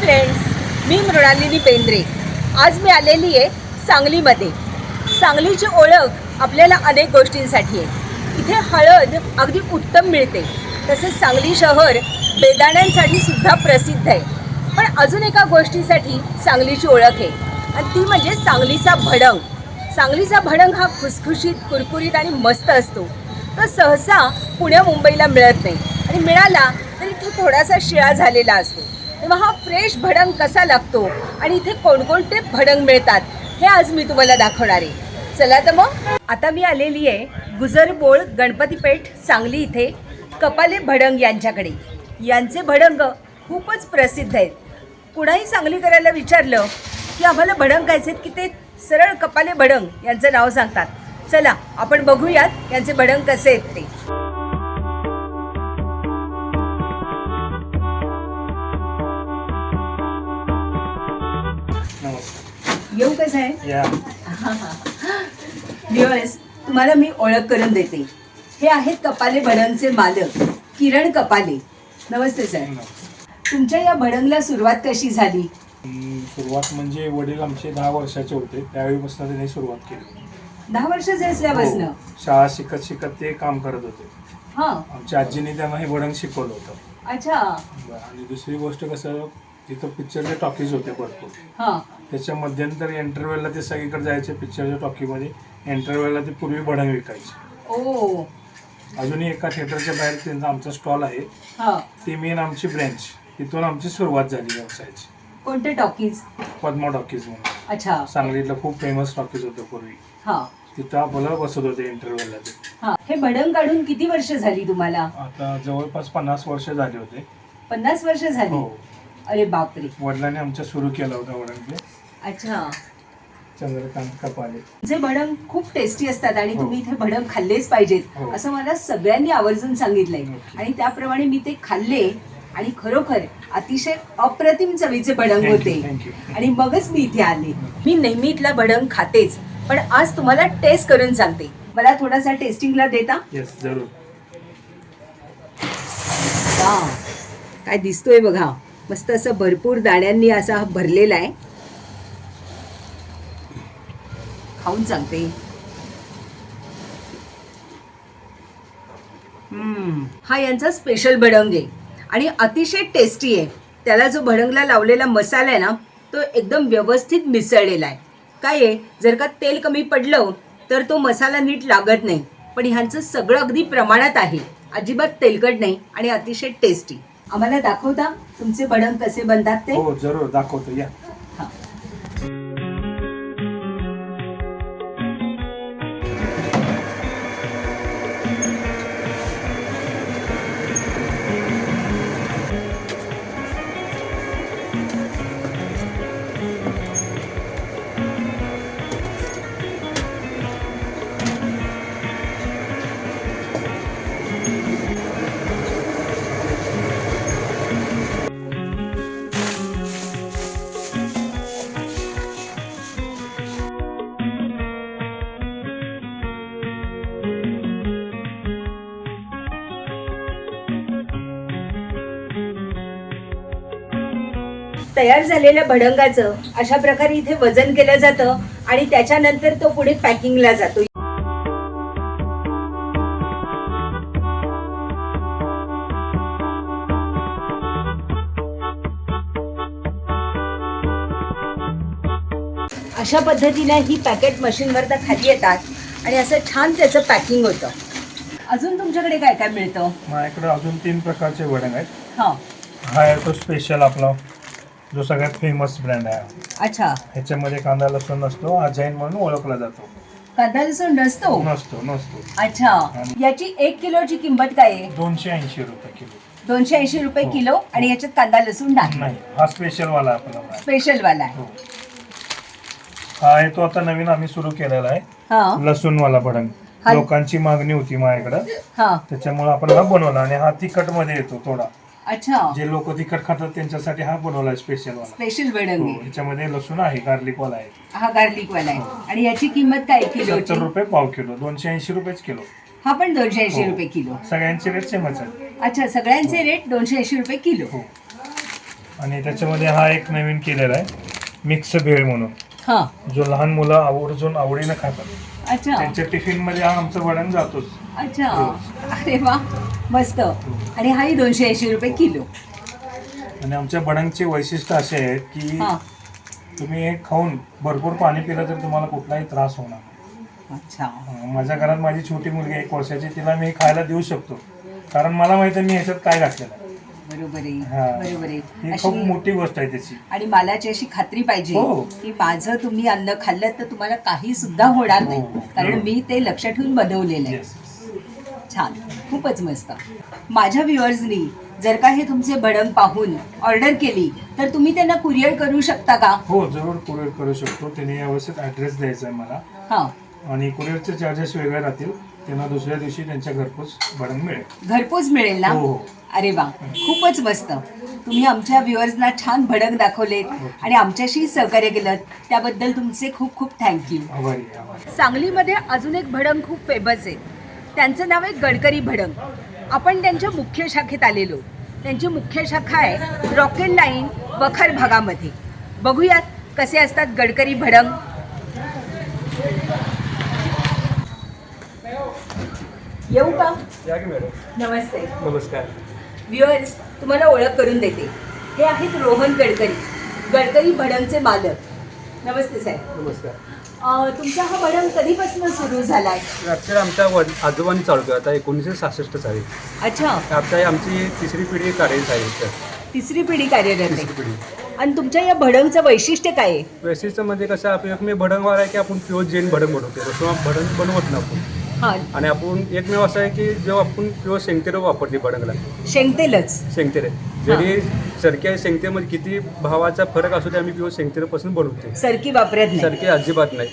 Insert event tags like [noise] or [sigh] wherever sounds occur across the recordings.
Friends मी मृणालिनी बेंद्रे आज मी आलेली आहे सांगलीमध्ये. सांगलीची ओळख आपल्याला अनेक गोष्टींसाठी आहे. इथे हळद अगदी उत्तम मिळते. तसेच सांगली शहर बेदाण्यांसाठी सुद्धा प्रसिद्ध आहे. पण अजून एका गोष्टीसाठी सांगलीची ओळख आहे आणि ती म्हणजे सांगलीचा भडंग. सांगलीचा भडंग हा खुसखुशीत कुरकुरीत आणि मस्त असतो. तो सहसा पुण्या मुंबईला मिळत नाही. आणि मिळाला तरी तो थोडासा शिळा झालेला असतो. तेव्हा हा फ्रेश भडंग कसा लागतो आणि इथे कोणकोणते भडंग मिळतात हे आज मी तुम्हाला दाखवणार आहे. चला तर मग. आता मी आलेली आहे गुजरबोळ गणपतीपेठ सांगली इथे कपाले भडंग यांच्याकडे. यांचे भडंग खूपच प्रसिद्ध आहेत. कुणाही सांगलीकराला विचारलं की आम्हाला भडंग खायचे की ते सरळ कपाले भडंग यांचं नाव सांगतात. चला आपण बघूयात यांचे भडंग कसे आहेत ते. येऊ कसं आहे या. [laughs] व्ह्युअर्स तुम्हाला मी ओळख करून देते. हे आहेत कपाले भडंगचे मालक किरण कपाले. नमस्ते सर तुमच्या या भडंगला सुरुवात कशी झाली? सुरुवात म्हणजे वडील आमचे दहा वर्षाचे होते त्यावेळीपासून त्यांनी सुरुवात केली. दहा वर्षाचे असल्यापासून? हो. शाळा शिकत शिकत ते काम करत होते. हा. आमच्या आजीने त्यांना हे वडण शिकवलं होतं. अच्छा. आणि दुसरी गोष्ट कसं तिथं पिक्चरचे टॉकीज होते भरपूर. हा. त्याच्या मध्यंतर एंटरवेलला ते सगळीकडे जायचे पिक्चरच्या टॉकीमध्ये एंटरवेलला ते पूर्वी भडंग विकायचे. ओ. अजूनही एका थिएटरच्या बाहेर त्यांचा आमचा स्टॉल आहे. हा. ती मेन आमची ब्रँच तिथून आमची सुरुवात झाली व्यवसायाची. कोणते टॉकीज पद्मा टॉकीज म्हणून. अच्छा. सांगलीतलं खूप फेमस टॉकीज होतं पूर्वी. हा. तिथं आपल्याला बसत होते इंटरव्ह्यूला ते. हा. हे भडंग काढून किती वर्ष झाली तुम्हाला? आता जवळपास पन्नास वर्ष झाले होते. पन्नास वर्ष झाली. हो. अरे बापरे. वडिलांनी आमच्या सुरू केला होता वडिलांचे अच्छा. चंद्रकांत कपाले. जे भडंग खूप टेस्टी असतात आणि हो. तुम्ही इथे भडंग खाल्लेच पाहिजेत. हो. असं मला सगळ्यांनी आवर्जून सांगितलंय. नक्की. आणि त्याप्रमाणे मी ते खाल्ले आणि खरोखर अतिशय अप्रतिम चवीचे भडंग होते. आणि मगच मी इथे आले. मी नेहमी इथला भडंग खातेच पण आज तुम्हाला टेस्ट करून सांगते. मला थोडासा टेस्टिंगला देता? येस जरूर. वा काय दिसतोय बघा. मस्त असं भरपूर दाण्यांनी असा भरलेला आहे. खाऊन सांगते. हा यांचा स्पेशल भडंग आहे. आणि अतिशय टेस्टी आहे. त्याला जो भडंगला लावलेला मसाला आहे ना तो एकदम व्यवस्थित मिसळलेला आहे. काय आहे? जर का तेल कमी पडलं तर तो मसाला नीट लागत नाही. पण ह्यांचं सगळं अगदी प्रमाणात आहे. अजिबात तेलकट नाही आणि अतिशय टेस्टी आम्हाला दाखवता? तुमचे बडन कसे बनतात ते? हो जरूर. दाखवतो. या. तयार झालेल्या भडंगाचं अशा प्रकारे इथे वजन केलं जातं आणि त्याच्यानंतर तो पुढे पॅकिंगला जातो. अशा पद्धतीने ही पॅकेट मशीनवर तर खाली येतात आणि असं छान त्याचं पॅकिंग होतं. अजून तुमच्याकडे काय काय मिळतं? माझ्याकडे अजून तीन प्रकारचे वडंग आहेत. हां. हा आहे तो स्पेशल आपला जो सगळ्यात फेमस ब्रँड आहे. अच्छा. ह्याच्यामध्ये कांदा लसूण नसतो अजैन म्हणून ओळखला जातो. कांदा लसूण नसतो? नसतो नसतो. अच्छा. याची एक किलोची किंमत काय आहे? दोनशे ऐंशी रुपये किलो. दोनशे ऐंशी रुपये हो. किलो आणि याच्यात कांदा लसूण नाही नाही हा स्पेशल वाला आपला brand. स्पेशल वाला आहे. हो. हा आहे तो आता नवीन आम्ही सुरू केलेला आहे. हा. लसूण वाला भडंग हा. लोकांची मागणी होती माझ्याकडं. हा. त्याच्यामुळे आपण हा बनवला आणि हा तिखटमध्ये येतो थोडा. अच्छा. जे लोक तिखट खातात त्यांच्यासाठी हा बनवला स्पेशल वाला. स्पेशल हो बेडंगी ह्याच्यामध्ये लसूण आहे गार्लिक वाला आहे. हा गार्लिक वाला आहे. आणि याची किंमत काय किलोची? सत्तर रुपये पाव किलो दोनशे ऐंशी रुपयेच किलो. हा पण दोनशे ऐंशी हो. रुपये किलो. सगळ्यांचे रेट सेमच आहे. अच्छा सगळ्यांचे रेट दोनशे ऐंशी रुपये किलो. हो. आणि त्याच्यामध्ये हा एक नवीन केलेला आहे मिक्स भेळ म्हणून. हा. जो लहान मुलं आवर्जून आवडीनं खातात. अच्छा. त्यांच्या टिफिनमध्ये हा आमचं वडण जातोच. अच्छा. अरे वा. मस्त. आणि हाही दोनशे ऐंशी रुपये किलो. आणि आमच्या बडंगचे वैशिष्ट्य असे आहेत की हा. तुम्ही हे खाऊन भरपूर पाणी पिलं तर तुम्हाला कुठलाही त्रास होणार नाही. अच्छा. अं, माझ्या घरात माझी छोटी मुलगी आहे एक वर्षाची तिला मी खायला देऊ शकतो. कारण मला माहिती आहे मी ह्याच्यात काय घातलेलं आहे. बरोबर आहे हा. बरोबर ही आहे खूप अशी मोठी गोष्ट आहे त्याची. आणि मलाची अशी खात्री पाहिजे हो. की माझं तुम्ही अन्न खाल्लं तर तुम्हाला काही सुद्धा होणार नाही. हो. कारण हो. मी ते लक्ष ठेवून बनवलेलं आहे. छान. खूपच मस्त. माझ्या व्ह्युअर्सनी जर का हे तुमचे भडंग पाहून ऑर्डर केली तर तुम्ही त्यांना कुरिअर करू शकता का? हो जरूर कुरिअर करू शकतो. त्याने व्यवस्थित ॲड्रेस द्यायचा आहे मला. हां. आणि कुरिअरचे चार्जेस वेगळे राहतील. त्यांना दुसऱ्या दिवशी त्यांच्या घरपोच भडंग मिळेल. घरपोच मिळेल ना? हो हो. अरे वा खूपच मस्त. तुम्ही आमच्या व्ह्युअर्सना छान भडक दाखवलेत आणि आमच्याशी सहकार्य केलं त्याबद्दल तुमचे खूप खूप थँक्यू आभारी आहे, आभारी आहे. सांगलीमध्ये अजून एक भडंग खूप फेमस आहे. त्यांचं नाव आहे गडकरी भडंग. आपण त्यांच्या मुख्य शाखेत आलेलो. त्यांची मुख्य शाखा आहे रॉकेट लाईन वखर भागामध्ये. बघूयात कसे असतात गडकरी भडंग. येऊ का? नमस्ते. नमस्कार. व्ह्युअर्स तुम्हाला ओळख करून देते. हे आहेत रोहन गडकरी गडकरी भडंगचे मालक. नमस्ते साहेब. नमस्कार. तुमचा हा भडंग कधीपासून सुरू झाला आहे ॲक्च्युली आमच्या वड आजोबांनी चालू केलं आता एकोणीसशे सहासष्टच आहे अच्छा. आता आमची तिसरी पिढी कार्यरत आहे. इथं. तिसरी पिढी कार्यरत आहे. पिढी. आणि तुमच्या या भडंगचं वैशिष्ट्य काय आहे? वैशिष्ट्यमध्ये कसं आपलं एकमेव भडंगवार आहे की आपण प्युअर जैन भडंग बनवतो. भडंग बनवत नाही आपण. हा. आणि आपण एकमेव असं आहे की जेव्हा आपण प्युअर शेंगतेर वापरते भडंगला शेंगतेलच. शेंगतेर जरी सरकी शेंगतेमध्ये किती भावाचा फरक असू दे आम्ही प्युअर शेंगतेरपासून बनवते सरकी वापरत नाही. सरकी अजिबात नाही.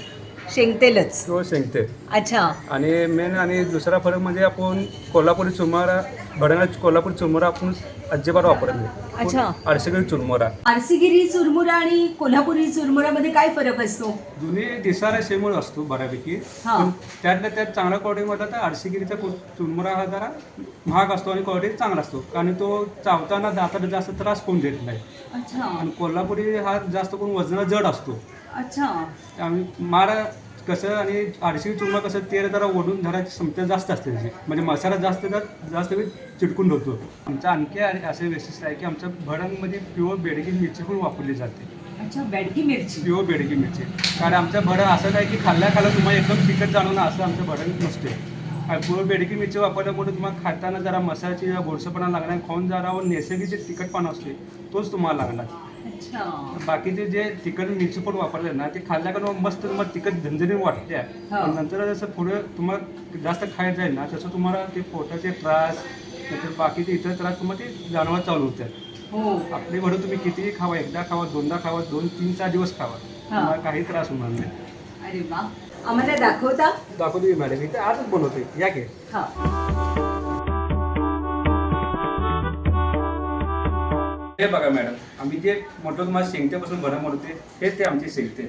शेंगतेलच. प्युअर शेंगतेर अच्छा. आणि मेन आणि दुसरा फरक म्हणजे आपण कोल्हापुरी चुरमुरा भडंगा कोल्हापुरी चुरमुरा आपण अजिबात वापरत नाही. अच्छा. आरसेगरी चुरमुरा. आरसीगिरी चुरमुरा आणि कोल्हापुरी चुरमुरामध्ये काय फरक असतो? जुने दिसारा सेमच असतो बऱ्यापैकी. हा. पण त्यातल्या त्यात चांगल्या क्वालिटीमध्ये आता आरसीगिरीचा कु- चुरमुरा हा जरा महाग असतो आणि क्वालिटी चांगला असतो. कारण तो चावताना दाताला जास्त त्रास कोण देत नाही. अच्छा. आणि कोल्हापुरी हा जास्त करून वजनाला जड असतो. अच्छा. आम्ही मार कसं आणि आरशी चुरमा कसं तेल जरा ओढून धरायची क्षमता जास्त असते त्याची. म्हणजे मसाला जास्त जास्त जास्त वेळ चिटकून धरतो आमचं आणखी आणि असे वैशिष्ट्य आहे की आमच्या भडंगमध्ये प्युअर बेडगी मिरची पण वापरली जाते. अच्छा बेडकी मिरची. प्युअर बेडगी मिरची. कारण आमचं भडं असं नाही की खाल्ल्या खाल्ला तुम्हाला एकदम तिखट जाणवणं असं आमचं भडंग नसते. प्युअर बेडगी मिरची वापरल्यामुळे तुम्हाला खाताना जरा मसाल्याची जरा गोडसपणा लागणार खाऊन जरा व नैसर्गिक जे तिखटपणा असते तोच तुम्हाला लागणार. बाकीचे जे तिखट मिरची पण वापरले ना ते खाल्ल्या का मस्त तुम्हाला तिखट झणझणीत वाटते. हा. पण नंतर जसं पुढे तुम्हाला जास्त खायला जाईल ना तसं तुम्हाला ते पोटाचे त्रास नंतर बाकीचे इतर त्रास तुम्हाला ते जाणवा चालू होतात. हो. आपली भडं तुम्ही कितीही खावा एकदा खावा दोनदा खावा दोन तीन चार दिवस खावा. तुम्हाला काही त्रास होणार नाही. अरे वा. आम्हाला दाखवता? दाखवतो मॅडम. इथे आजच बनवतोय. या की. हा बघा मॅडम आम्ही जे म्हटलं तुम्हाला शेंगतेपासून भडं बनवते हेच ते आमचे शेंगते.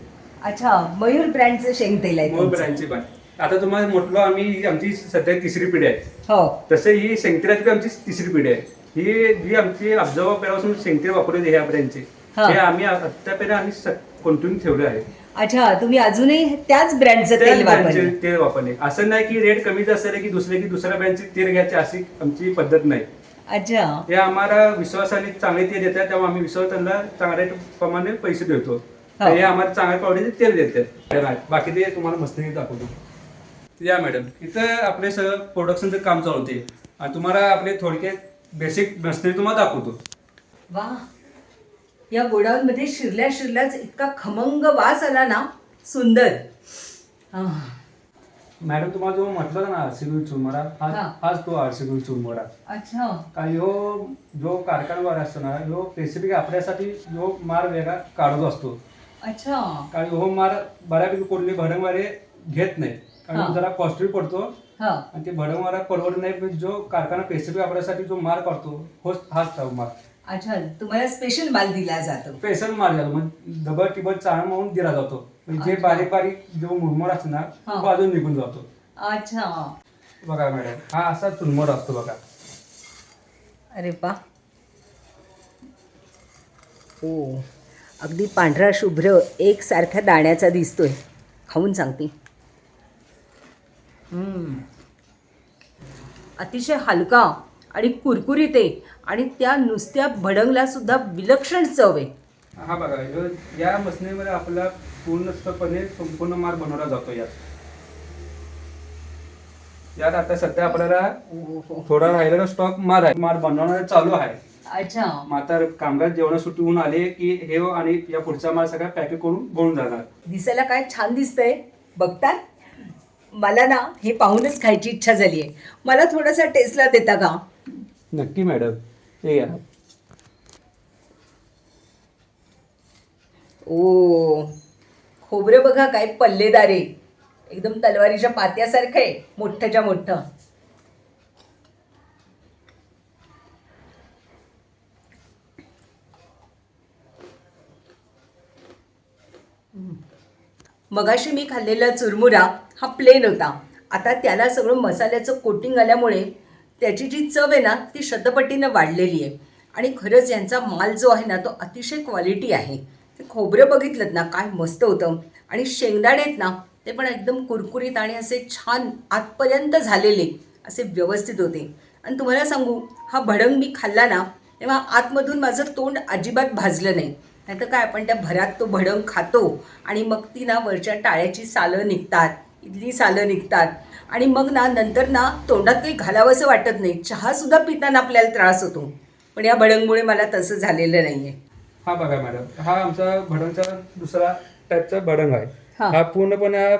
अच्छा मयूर ब्रँडचं शेंगतेल आहे मूळ तुमचं. ब्रँडची पण. आता तुम्हाला म्हटलं आम्ही आमची सध्या तिसरी पिढी आहे. हो. तसं ही शेंगतेराची बी आमची तिसरी पिढी आहे. ही जी आमची अब्जावा पहिल्यापासून शेंगतेर वापरत हे ब्रँडचे हा. हे आम्ही आत्तापर्यंत आम्ही कंटिन्यू ठेवले आहे. अच्छा तुम्ही अजूनही त्याच ब्रँडचं तेल वापरले? ब्रँडचे तेल वापरले. असं नाही की रेट कमी जास्त आहे की दुसऱ्या की दुसऱ्या ब्रँडचे तेल घ्यायचे अशी आमची पद्धत नाही. अच्छा. हे आम्हाला विश्वासाने चांगले तेल देतात तेव्हा आम्ही विश्वास त्यांना चांगल्या प्रमाणे पैसे देतो. हा. हे आम्हाला चांगल्या क्वालिटीचे तेल देतात. बाकी ते तुम्हाला मस्त दाखवतो. या मॅडम इथं आपले सगळं प्रोडक्शनचं काम चालू होते. आणि तुम्हाला आपले थोडक्यात बेसिक मशिनरी तुम्हाला दाखवतो. वा. या गोडाऊन मध्ये शिरल्या शिरल्याच इतका खमंग वास आला ना सुंदर. मॅडम तुम्हाला जो म्हटलं ना आरसीबी चुरमुरा हा. हा. हाच तो आरसीबी चुरमुरा. अच्छा. कारण ह्यो जो कारखानवार असतो ना ह्यो स्पेसिफिक आपल्यासाठी जो माल वेगळा काढत असतो. अच्छा. कारण ह्यो माल बऱ्यापैकी कोणते भडंगवारे घेत नाही. हा. कारण जरा कॉस्टली पडतो. हा. आणि ते भडंगवारा परवडत नाही पण जो कारखाना स्पेसिफिक आपल्यासाठी जो माल काढतो होच हाच तो माल अच्छा तुम्हाला स्पेशल माल दिला जातो. स्पेशल माल झाला मग डबल टिबल चाळ म्हणून दिला जातो. म्हणजे अच्छा. बारीक बारीक जो मुरमर असतो ना हा. तो अजून निघून जातो. अच्छा. बघा मॅडम हा असा चुरमर असतो बघा. अरे पा हो अगदी पांढरा शुभ्र एकसारख्या दाण्याचा दिसतोय. खाऊन सांगते. हम्म. अतिशय हलका आणि कुरकुरीत आहे. आणि त्या नुसत्या भडंगला सुद्धा विलक्षण चव आहे. हा बघा ह्यो या मशनीमध्ये आपला पूर्णपणे संपूर्ण माल बनवला जातो यात. यात आता सध्या आपल्याला थोडा राहिलेला स्टॉक माल आहे. माल बनवणं चालू आहे. अच्छा. मग आता कामगार जेवण सुटून आले की हे आणि या पुढचा माल सगळा पॅकेट करून बनून जाणार. दिसायला काय छान दिसतंय. बघतात मला ना हे पाहूनच खायची इच्छा झाली आहे मला थोडासा टेस्टला देता का? नक्की मॅडम. हे या ओ खोबरं बघा काय पल्लेदार आहे. एकदम तलवारीच्या पात्यासारखं आहे मोठ्याच्या मोठं. मगाशी मी खाल्लेला चुरमुरा हा प्लेन होता. आता त्याला सगळं मसाल्याचं कोटिंग आल्यामुळे त्याची जी चव आहे ना ती शतपटीनं वाढलेली आहे. आणि खरंच यांचा माल जो आहे ना तो अतिशय क्वालिटी आहे. ते खोबरं बघितलं ना काय मस्त होतं. आणि शेंगदाणे आहेत ना ते पण एकदम कुरकुरीत आणि असे छान आतपर्यंत झालेले असे व्यवस्थित होते. आणि तुम्हाला सांगू हा भडंग मी खाल्ला ना तेव्हा आतमधून माझं तोंड अजिबात भाजलं नाही. नाहीतर काय आपण त्या भरात तो भडंग खातो आणि मग ती ना वरच्या टाळ्याची सालं निघतात इथली सालं निघतात. आणि मग ना नंतर ना तोंडात काही घालावंसं वाटत नाही. चहासुद्धा पिताना आपल्याला त्रास होतो. पण या भडंगमुळे मला तसं झालेलं नाही आहे हा बघा मॅडम हा आमचा भडंगचा दुसरा टाईपचा भडंग आहे. हा. हा पूर्णपणे हा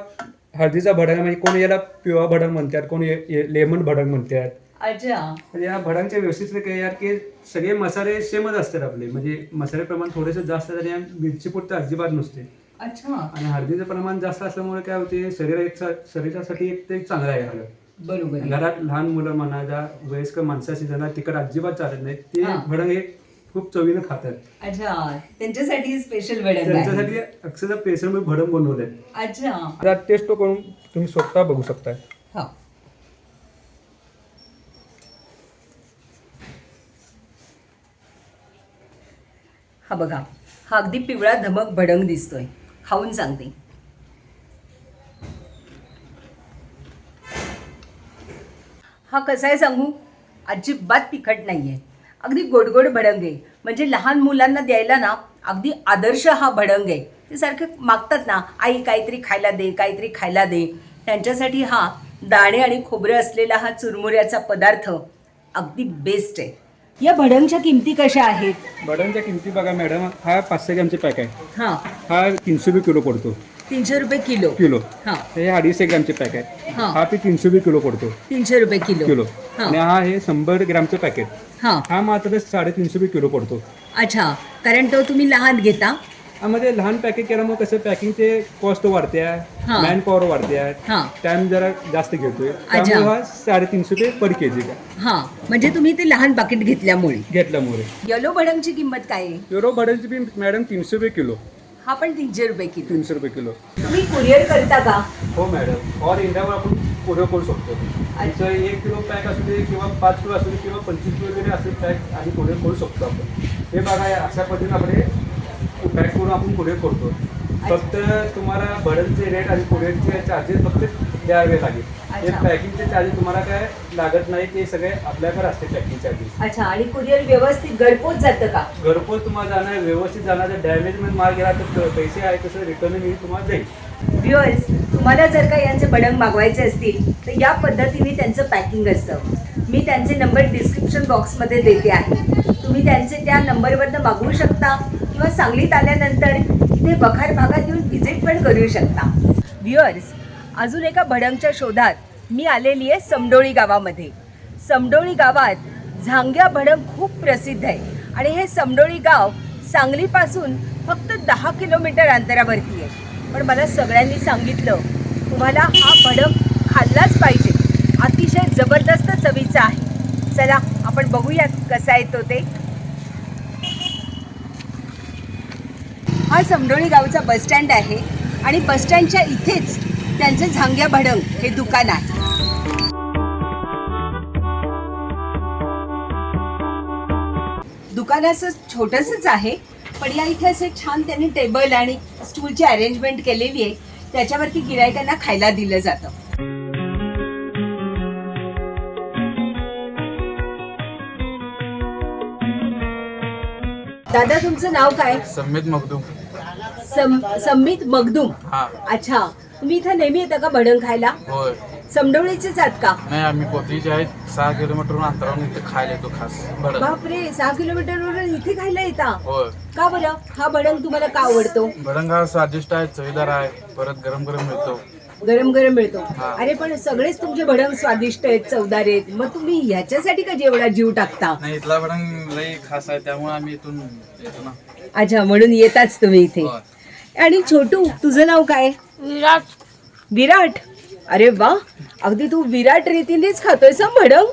हळदीचा भडंग. म्हणजे कोणी याला पिवळा भडंग म्हणतात कोणी लेमन भडंग म्हणतात. अच्छा. म्हणजे या भडांच्या व्यवस्थित काय यार की सगळे मसाले सेमच असतात आपले. म्हणजे मसाले प्रमाण थोडेसे जास्त आणि या मिरची पुरतं अजिबात नसते. अच्छा. आणि हळदीचं प्रमाण जास्त असल्यामुळे काय होते शरीर एक शरीरासाठी एक ते चांगलं आहे हळद. बरोबर आहे. घरात लहान मुलं म्हणा ज्या वयस्कर माणसाची ज्यांना तिकट अजिबात चालत नाही ते हा. भडंग हे खूप चवीनं खातात. अच्छा त्यांच्यासाठी स्पेशल आहे. त्यांच्यासाठी अक्षरशः पेशंट मी भडंग बनवलंय. अच्छा. आता टेस्ट करून तुम्ही स्वतः बघू शकता हा. हा बघा हा अगदी पिवळा धमक भडंग दिसतोय. खाऊन सांगते. हा कसा आहे सांगू? अजिबात तिखट नाही आहे अगदी गोडगोड भडंग आहे. म्हणजे लहान मुलांना द्यायला ना अगदी आदर्श हा भडंग आहे. ते सारखे मागतात ना आई काहीतरी खायला दे काहीतरी खायला दे. त्यांच्यासाठी हा दाणे आणि खोबरं असलेला हा चुरमुऱ्याचा पदार्थ अगदी बेस्ट आहे. या भडंगच्या किमती कशा आहेत? भडंगच्या किमती बघा मॅडम हा पाचशे ग्रॅमचे पॅक आहे. हां. हा तीनशे रुपये किलो पडतो. तीनशे रुपये किलो. किलो. हां. हे अडीचशे ग्रॅमचे पॅक आहे. हां. हा पी तीनशे रुपये किलो पडतो. तीनशे रुपये किलो. किलो. हां. आणि हा हे शंभर ग्रॅमचं पॅकेट. हां. हा मात्र साडेतीनशे रुपये किलो पडतो. अच्छा. कारण तो तुम्ही लहान घेता. यामध्ये लहान पॅकेट केल्यामुळे कसं पॅकिंगचे कॉस्ट वाढते हां. मॅन पॉवर वाढते हां. टाइम जरा जास्त घेतोय. त्यामुळे हा साडेतीनशे रुपये पर के जी हां. म्हणजे तुम्ही ते लहान पाकिट घेतल्यामुळे. घेतल्यामुळे. येलो भडंगची किंमत काय आहे? युरो बी मॅडम तीनशे रुपये किलो. हा पण तीनशे रुपये किलो. तीनशे रुपये किलो. तुम्ही कुरिअर करता का? हो मॅडम ऑल इंडियावर आपण पुढे करू शकतो. तुमचं एक किलो पॅक असू दे किंवा पाच किलो असू दे किंवा पंचवीस किलो जरी असेल पॅक आणि पुढे करू शकतो आपण. हे बघा या अशा पद्धतीने आपण हे पॅक करून आपण पुढे करतो. फक्त तुम्हाला भडनचे रेट आणि पुढेचे चार्जेस फक्त द्यावे लागेल. अच्छा. पॅकिंगचे चार्जेस तुम्हाला काय लागत नाही ते सगळे आपल्याकडे असते पॅकिंग चार्जेस अच्छा आणि कुरिअर व्यवस्थित घरपोच जातं का? घरपोच तुम्हाला जाणार व्यवस्थित जाणार जर डॅमेज माल गेला तर पैसे आहे तसं रिटर्न मी तुम्हाला देईल व्ह्युअर्स तुम्हाला जर का यांचे भडंग मागवायचे असतील तर या पद्धतीने त्यांचं पॅकिंग असतं. मी त्यांचे नंबर डिस्क्रिप्शन बॉक्समध्ये देते आहे. तुम्ही त्यांचे त्या नंबरवरनं मागवू शकता. किंवा सांगलीत आल्यानंतर इथे वखार भागात येऊन व्हिजिट पण करू शकता. व्ह्युअर्स अजून एका भडंगच्या शोधात मी आलेली आहे समडोळी गावामध्ये. समडोळी गावात झांग्या भडंग खूप प्रसिद्ध आहे. आणि हे समडोळी गाव सांगलीपासून फक्त दहा किलोमीटर अंतरावरती आहे. पण मला सगळ्यांनी सांगितलं तुम्हाला हा भडंग खाल्लाच पाहिजे. अतिशय जबरदस्त चवीचा आहे. चला आपण बघूयात कसा येतो ते. हा समडोळी गावचा बसस्टँड आहे आणि बसस्टँडच्या इथेच त्यांचं झांग्या भडंग हे दुकान आहे. दुकान असं छोटंसंच आहे पण या इथे असे छान त्यांनी टेबल आणि स्टूलची अरेंजमेंट केलेली आहे त्याच्यावरती गिरायकांना खायला दिलं जातं. दादा तुमचं नाव काय? सम्मित मगदूम. सम संमित मगदूम. हा. अच्छा. तुम्ही इथं नेहमी येता का भडंग खायला? होय. समडवळीचेच आहात का? नाही आम्ही कोथळीचे आहेत. सहा किलोमीटरवरून अंतरावरून इथे खायला येतो खास. बरं बापरे सहा किलोमीटरवरून इथे खायला येता? होय. का बरं? हा भडंग तुम्हाला का आवडतो? भडंग हा स्वादिष्ट आहे चवीदार आहे. परत गरम गरम मिळतो. गरम गरम मिळतो. हा. अरे पण सगळेच तुमचे भडंग स्वादिष्ट आहेत चवदार आहेत. मग तुम्ही ह्याच्यासाठी का जेवढा जीव टाकता? नाही इथला भडंग लई खास आहे त्यामुळे आम्ही इथून येतो ना. अच्छा म्हणून येताच तुम्ही इथे. होय. आणि छोटू तुझं नाव काय? विराट. विराट? अरे वा अगदी तू विराट रीतीनेच खातोय सा भडंग.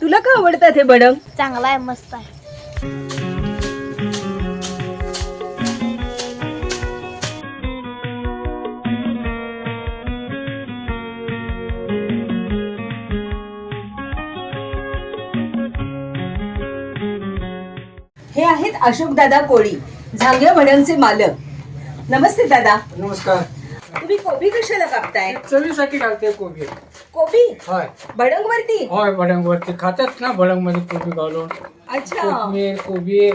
तुला का आवडतात हे भडंग? चांगला आहे मस्त आहे. हे आहेत अशोक दादा कोळी झांग्या भडंगचे मालक. नमस्ते दादा. नमस्कार. तुम्ही कोबी कशाला कापताय? चवीसाठी घालते कोबी. कोबी? होय. भडंग वरती होय भडंग वरती खातात ना भडंगमध्ये कोबी घालून. अच्छा. कोथमीर कोबी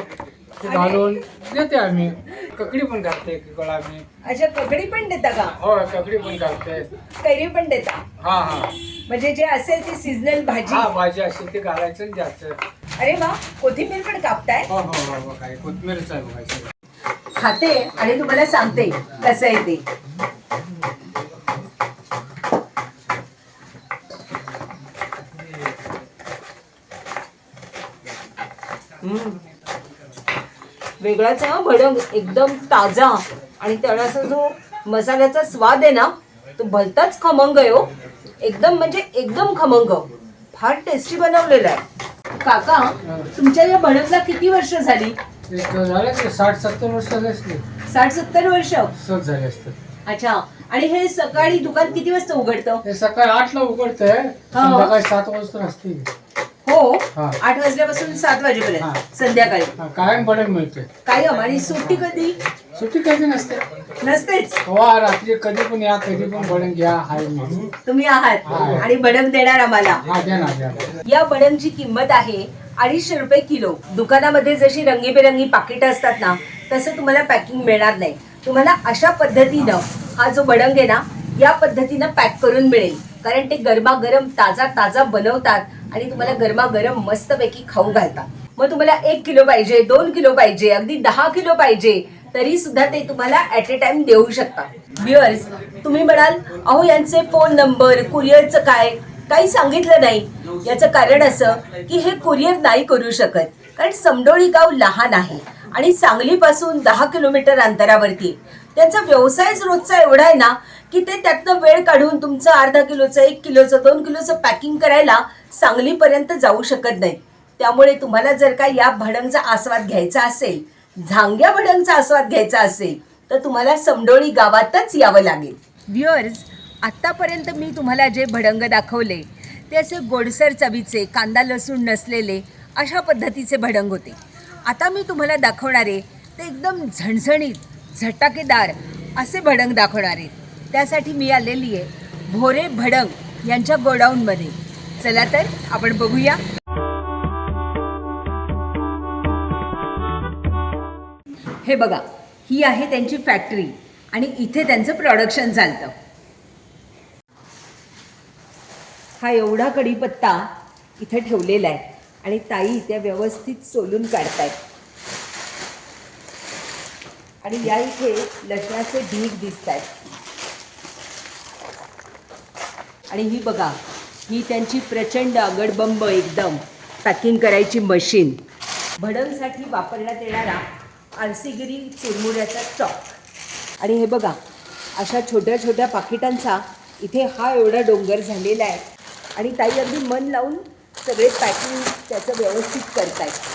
ते घालून देते आम्ही. ककडी पण घालते एक वेळा आम्ही. अच्छा ककडी पण देता का? होय ककडी पण घालते. कैरी पण देता? हा हा. म्हणजे जे असेल ती सीझनल भाजी. हा भाजी असेल ते घालायचं आणि द्यायचं. अरे वा कोथिंबीर पण कापताय? हो हो हो हो काय कोथमीरच आहे बघायचं खाते आणि तुम्हाला सांगते कसं आहे ते. वेगळाच हा भडंग एकदम ताजा. आणि त्याचा जो मसाल्याचा स्वाद आहे ना तो भलताच खमंग आहे हो. एकदम म्हणजे एकदम खमंग. फार टेस्टी बनवलेला आहे. काका तुमच्या या भडंगला किती वर्ष झाली? साठ सत्तर वर्ष साठ सत्तर वर्ष? सहज झाले असते अच्छा. आणि हे सकाळी दुकान किती वाजता उघडतं? हे सकाळी आठला उघडतंय. संध्याकाळी सात वाजता असते हो हा. आठ वाजल्यापासून सात हा. वाजेपर्यंत संध्याकाळी. हा, कायम भडंग मिळते कायम आणि सुट्टी कधी? सुट्टी कधी नसते. नसतेच. हो रात्री कधी पण या कधी पण भडंग घ्या हाय मी तुम्ही आहात हा. आणि भडंग देणार आम्हाला. हा द्या ना द्या ना. या भडंगची किंमत आहे अडीचशे रुपये किलो. दुकानामध्ये जशी रंगीबेरंगी पाकिट असतात ना तसं तुम्हाला पॅकिंग मिळणार नाही. तुम्हाला अशा पद्धतीनं हा जो भडंग आहे ना या पद्धतीनं पॅक करून मिळेल. कारण ते गरमागरम ताजा ताजा बनवतात आणि तुम्हाला गरमागरम मस्तपैकी खाऊ घालतात. मग तुम्हाला एक किलो पाहिजे दोन किलो पाहिजे अगदी दहा किलो पाहिजे तरी सुद्धा ते तुम्हाला ऍट ए टाइम देऊ शकतात व्ह्युअर्स तुम्ही म्हणाल अहो यांचे फोन नंबर कुरिअरचं काय? काही सांगितलं नाही. याचं कारण असं की हे कुरिअर नाही करू शकत. कारण समडोळी गाव लहान आहे आणि सांगलीपासून दहा किलोमीटर अंतरावरती त्यांचा व्यवसायच रोजचा एवढा आहे ना की ते त्यातनं वेळ काढून तुमचं अर्धा किलोचं एक किलोचं दोन किलोचं पॅकिंग करायला सांगलीपर्यंत जाऊ शकत नाही. त्यामुळे तुम्हाला जर का या भडंगचा आस्वाद घ्यायचा असेल झांग्या भडंगचा आस्वाद घ्यायचा असेल तर तुम्हाला समडोळी गावातच यावं लागेल. व्ह्युअर्स आत्तापर्यंत मी तुम्हाला जे भडंग दाखवले ते असे गोडसर चवीचे कांदा लसूण नसलेले अशा पद्धतीचे भडंग होते. आता मी तुम्हाला दाखवणारे ते एकदम झणझणीत झटाकेदार असे भडंग दाखवणार. आहे त्यासाठी मी आलेली आहे भोरे भडंग यांच्या गोडाऊनमध्ये. चला तर आपण बघूया. हे बघा ही आहे त्यांची फॅक्टरी आणि इथे त्यांचं प्रोडक्शन चालतं. हा एवढा कढीपत्ता इथे ठेवलेला आहे आणि ताई त्या व्यवस्थित सोलून काढतायत. आणि या इथे लसणाचे ढीग दिसत आहेत आणि ही बघा ही त्यांची प्रचंड अगडबंब एकदम. पॅकिंग करायची मशीन भडंगसाठी वापरण्यात येणारा आरसीगिरी चुरमुऱ्याचा स्टॉक आणि हे बघा अशा छोट्या छोट्या पाकिटांचा इथे हा एवढा डोंगर झालेला आहे. आणि ताई अगदी मन लावून सगळे पॅकिंग त्याचं व्यवस्थित करतायत.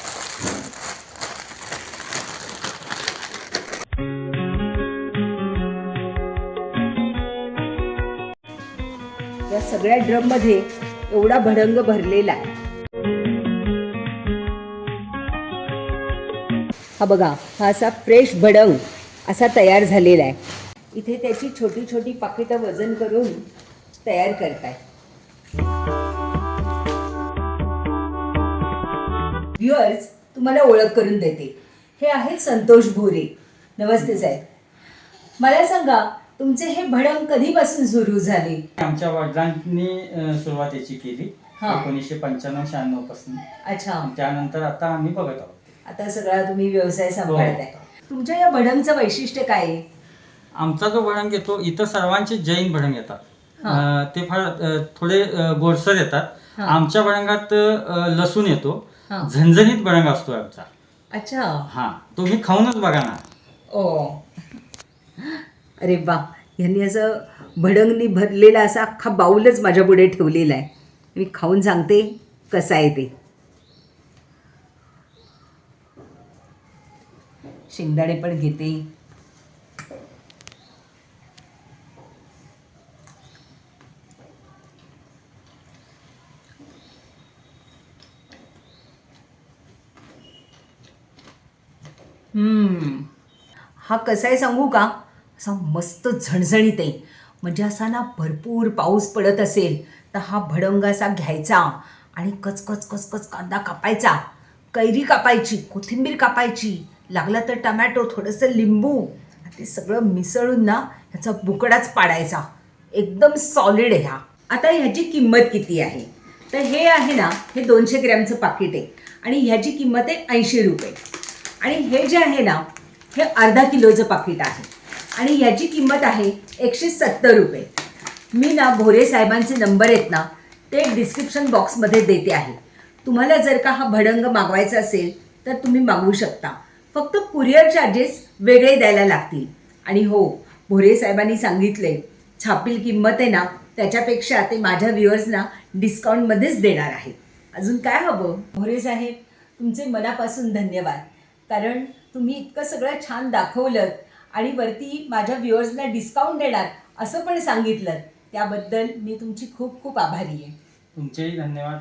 सगळ्या ड्रममध्ये एवढा भडंग भरलेला आहे. हा बघा हा असा फ्रेश भडंग असा तयार झालेला आहे. इथे त्याची छोटी छोटी पाकिटं वजन करून तयार करताय. व्ह्युअर्स तुम्हाला ओळख करून देते. हे आहेत संतोष भोरे. नमस्ते साहेब. मला सांगा तुमचे हे भडंग कधीपासून सुरू झाले? आमच्या वडिलांनी अ, सुरुवात याची केली हा. एकोणीसशे पंच्याण्णव शहाण्णवपासून. अच्छा. त्यानंतर आता आम्ही बघत आहोत. आता सगळा तुम्ही व्यवसाय सांभाळताय. तुमच्या या भडंगचं वैशिष्ट्य काय आहे? आमचा जो भडंग येतो इथं सर्वांचे जैन भडंग येतात. हा. अ, ते फार अ, थोडे अ, गोडसर येतात. हा. आमच्या भडंगात अ, लसूण येतो. हा. झणझणीत भडंग असतो आमचा. अच्छा. हा. तुम्ही खाऊनच बघा ना. ओ. अरे वा ह्यांनी असं भडंगनी भरलेला असा अख्खा बाऊलच माझ्या पुढे ठेवलेला आहे. मी खाऊन सांगते कसं आहे ते. शेंगदाणे पण घेते. हम्म. हा कसा आहे सांगू का? असा मस्त झणझणीत आहे. म्हणजे असा ना भरपूर पाऊस पडत असेल तर हा भडंग असा घ्यायचा आणि कचकच कचकच कांदा कापायचा. कैरी कापायची कोथिंबीर कापायची लागला तर टमॅटो थोडंसं लिंबू ते सगळं मिसळून ना ह्याचा बुकडाच पाडायचा. एकदम सॉलिड आहे हा. आता ह्याची किंमत किती आहे? तर हे आहे ना हे दोनशे ग्रॅमचं पाकिट आहे. आणि ह्याची किंमत आहे ऐंशी रुपये. आणि हे जे आहे ना हे अर्धा किलोचं पाकिट आहे. आणि ह्याची किंमत आहे एकशे सत्तर रुपये. मी ना भोरे साहेबांचे नंबर आहेत ना ते डिस्क्रिप्शन बॉक्समध्ये देते आहे. तुम्हाला जर का हा भडंग मागवायचा असेल तर तुम्ही मागवू शकता. फक्त कुरिअर चार्जेस वेगळे द्यायला लागतील. आणि हो भोरे साहेबांनी सांगितले छापील किंमत आहे ना त्याच्यापेक्षा ते माझ्या व्ह्युअर्सना डिस्काउंटमध्येच देणार आहे. अजून काय हवं? भोरे साहेब तुमचे मनापासून धन्यवाद. कारण तुम्ही इतकं सगळं छान दाखवलं आणि वरती माझ्या व्ह्युअर्सला डिस्काउंट देणार असं पण सांगितलं. त्याबद्दल मी तुमची खूप खूप आभारी आहे. तुमचेही धन्यवाद.